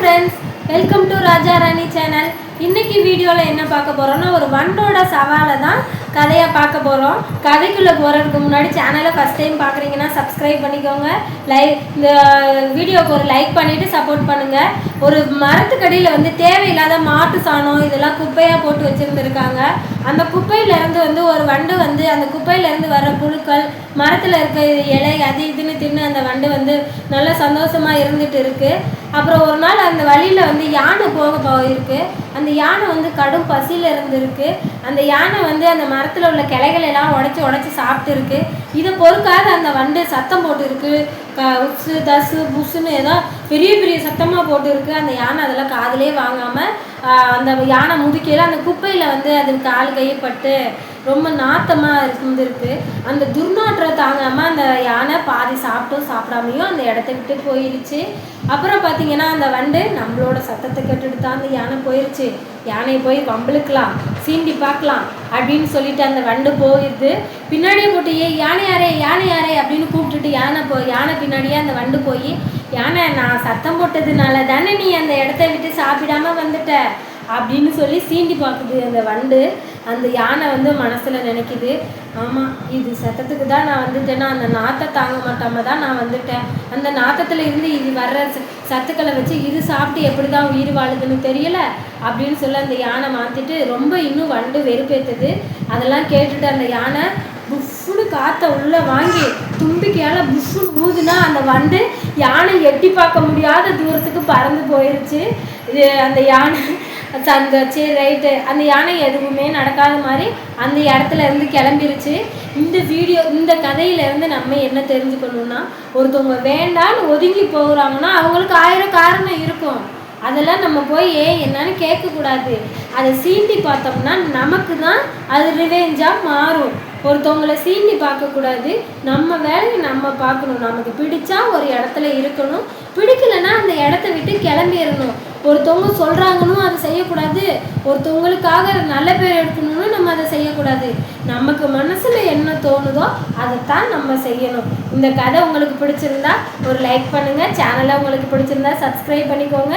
Friends welcome to Raja Rani channel இன்னைக்கு வீடியோவில் என்ன பார்க்க போகிறோம்னா ஒரு வண்டோட சவாலை தான் கதையாக பார்க்க போகிறோம் கதைக்குள்ளே போகிறதுக்கு முன்னாடி சேனலை ஃபஸ்ட் டைம் பார்க்குறீங்கன்னா சப்ஸ்கிரைப் பண்ணிக்கோங்க. லைக் இந்த வீடியோக்கு ஒரு லைக் பண்ணிவிட்டு சப்போர்ட் பண்ணுங்கள் ஒரு மரத்துக்கடியில் வந்து தேவையில்லாத மாட்டு சாணம் இதெல்லாம் குப்பையாக போட்டு வச்சுருந்துருக்காங்க. அந்த குப்பையிலேருந்து வந்து ஒரு வண்டு வந்து அந்த குப்பையிலேருந்து வர புழுக்கள் மரத்தில் இருக்க இலை அது இதுன்னு தின்னு அந்த வண்டு வந்து நல்லா சந்தோஷமாக இருந்துட்டு இருக்கு. அப்புறம் ஒரு நாள் அந்த வழியில் வந்து யானை போக போயிருக்கு அந்த யானை வந்து கடும் பசியில் இருந்திருக்கு. அந்த யானை வந்து அந்த மரத்தில் உள்ள கிளைகள் எல்லாம் உடச்சி உடச்சி சாப்பிட்டுருக்கு இதை பொறுக்காத அந்த வண்டு சத்தம் போட்டுருக்கு. க உப்ஸு தசு புஸ்ஸுன்னு ஏதோ பெரிய பெரிய சத்தமாக போட்டுருக்கு. அந்த யானை அதெல்லாம் காதலே வாங்காமல் அந்த யானை முதுக்கையில் அந்த குப்பையில் வந்து அது கால் கையப்பட்டு ரொம்ப நாத்தமாக இருந்திருக்கு. அந்த துர்நாற்றம் தாங்காமல் அந்த யானை பாதி சாப்பிட்டும் சாப்பிடாமையும் அந்த இடத்த விட்டு போயிடுச்சு அப்புறம் பார்த்தீங்கன்னா அந்த வண்டு நம்மளோட சத்தத்தை கேட்டுட்டு தான் அந்த யானை போயிடுச்சு யானையை போய் வம்பளுக்கலாம் சீண்டி பார்க்கலாம் அப்படின்னு சொல்லிட்டு அந்த வண்டு போயிடுது பின்னாடியே போட்டு ஏ யானை யாரே யானை யாரே? அப்படின்னு கூப்பிட்டுட்டு யானை போ யானை பின்னாடியே அந்த வண்டு போய் யானை நான் சத்தம் போட்டதுனால தானே நீ அந்த இடத்த விட்டு சாப்பிடாம வந்துட்ட? அப்படின்னு சொல்லி சீண்டி பார்க்குது அந்த வண்டு. அந்த யானை வந்து மனசில் நினைக்குது. ஆமாம் இது சத்தத்துக்கு தான் நான் வந்துட்டேன்னா அந்த நாத்தை தாங்க மாட்டாம தான் நான் வந்துட்டேன். அந்த நாத்தத்தில் இருந்து இது வர்ற சத்துக்களை வச்சு இது சாப்பிட்டு எப்படி தான் உயிர் வாழுதுன்னு தெரியல? அப்படின்னு சொல்லி அந்த யானை மாற்றிட்டு ரொம்ப இன்னும் வண்டு வெறுப்பேற்றுது அதெல்லாம் கேட்டுட்டு அந்த யானை புஃப்னு காற்றை உள்ளே வாங்கி தும்பிக்கையால் புஃப்னு ஊதுனா அந்த வண்டு யானை எட்டி பார்க்க முடியாத தூரத்துக்கு பறந்து போயிருச்சு. இது அந்த யானை அந்த சரி ரைட்டு அந்த யானை எதுவுமே நடக்காத மாதிரி அந்த இடத்துல இருந்து கிளம்பிருச்சு. இந்த வீடியோ இந்த கதையிலேருந்து நம்ம என்ன தெரிஞ்சுக்கணும்னா ஒருத்தவங்க வேண்டான்னு ஒதுங்கி போகிறாங்கன்னா அவங்களுக்கு ஆயிரம் காரணம் இருக்கும். அதெல்லாம் நம்ம போய் ஏன் என்னன்னு கேட்கக்கூடாது. அதை சீண்டி பார்த்தோம்னா நமக்கு தான் அது ரிவெஞ்சாக மாறும். ஒருத்தவங்களை சீண்டி பார்க்கக்கூடாது. நம்ம வேலையை நம்ம பார்க்கணும். நமக்கு பிடிச்சா ஒரு இடத்துல இருக்கணும். பிடிக்கலன்னா அந்த இடத்த விட்டு கிளம்பிடணும். ஒருத்தவங்க சொல்கிறாங்கன்னு அதை செய்யக்கூடாது. ஒருத்தவங்களுக்காக நல்ல பேர் எடுக்கணும்னு நம்ம அதை செய்யக்கூடாது. நமக்கு மனசில் என்ன தோணுதோ அதைத்தான் நம்ம செய்யணும். இந்த கதை உங்களுக்கு பிடிச்சிருந்தா ஒரு லைக் பண்ணுங்கள் சேனலை உங்களுக்கு பிடிச்சிருந்தா சப்ஸ்கிரைப் பண்ணிக்கோங்க.